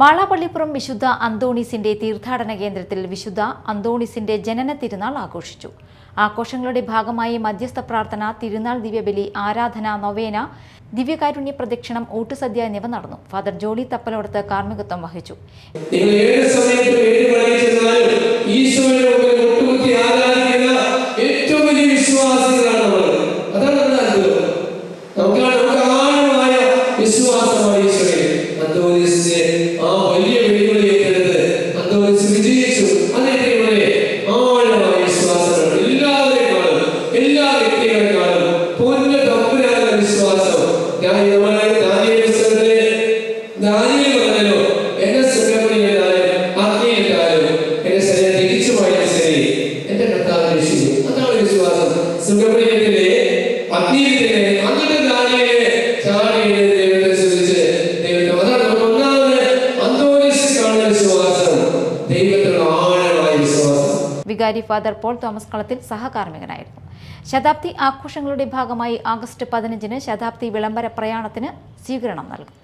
മാളാപള്ളിപ്പുറം വിശുദ്ധ അന്തോണീസിന്റെ തീർത്ഥാടന കേന്ദ്രത്തിൽ വിശുദ്ധ അന്തോണീസിന്റെ ജനന തിരുനാൾ ആഘോഷിച്ചു. ആഘോഷങ്ങളുടെ ഭാഗമായി മധ്യസ്ഥ പ്രാർത്ഥന തിരുനാൾ ദിവ്യബലി ആരാധന നൊവേന ദിവ്യകാരുണ്യ പ്രദക്ഷിണം ഊട്ടുസദ്യ എന്നിവ നടന്നു. ഫാദർ ജോളി തപ്പലോടത്ത് കാർമ്മികത്വം വഹിച്ചു. ഏറ്റവും വലിയ അതാണ് എല്ലാ വ്യക്തികളെക്കാളും പൂർണ തമ്പുരാനുള്ള വിശ്വാസം? ഞാൻ നമ്മളെ ദാനിയേൽ പുസ്തകത്തിലെ ദാനിയേൽ പറഞ്ഞല്ലോ എന്നെ തിരിച്ചു പോയാലും ശരി എന്റെ കർത്താവ് രക്ഷിക്കും അതാണ് വിശ്വാസം. സുഖപ്രിയത്തിലെ അഗ്നിയിലെ അങ്ങനെ ദൈവത്തെ സ്തുതിച്ച് ദൈവത്തെ അതാണ് നമ്മൾ ഒന്നാമത് കാണുന്ന വിശ്വാസം വിശ്വാസം. വികാരി ഫാദർ പോൾ തോമസ് കളത്തിൽ സഹകാർമ്മികനായിരുന്നു. ശതാബ്ദി ആഘോഷങ്ങളുടെ ഭാഗമായി ആഗസ്റ്റ് പതിനഞ്ചിന് ശതാബ്ദി വിളംബര പ്രയാണത്തിന് സ്വീകരണം നൽകും.